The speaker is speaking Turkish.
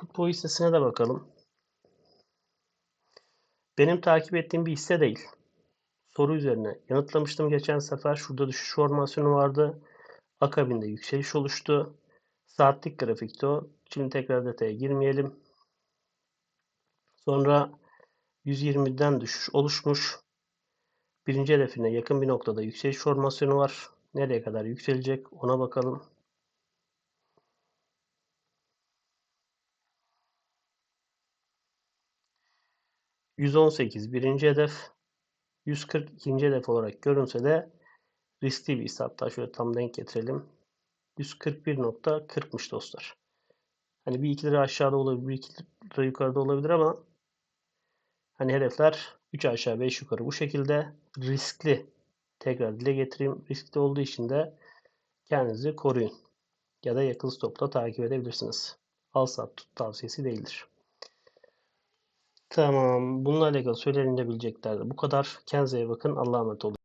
Futbol hissesine de bakalım. Benim takip ettiğim bir hisse değil. Soru üzerine yanıtlamıştım geçen sefer. Şurada düşüş formasyonu vardı. Akabinde yükseliş oluştu. Saatlik grafikte o. Şimdi tekrar detaya girmeyelim. Sonra 120'den düşüş oluşmuş. Birinci hedefine yakın bir noktada yükseliş formasyonu var. Nereye kadar yükselecek ona bakalım. %18 birinci hedef, 140 ikinci hedef olarak görünse de riskli bir. Hatta şöyle tam denk getirelim. 141.40'mış dostlar. Hani bir iki lira aşağıda olabilir, bir iki lira yukarıda olabilir ama hani hedefler 3 aşağı 5 yukarı bu şekilde riskli. Tekrar dile getireyim. Riskli olduğu için de kendinizi koruyun. Ya da yakın stopla takip edebilirsiniz. Al sat tut tavsiyesi değildir. Tamam. Bununla alakalı söylenebilecekler de bu kadar. Kendinize iyi bakın. Allah'a emanet olun.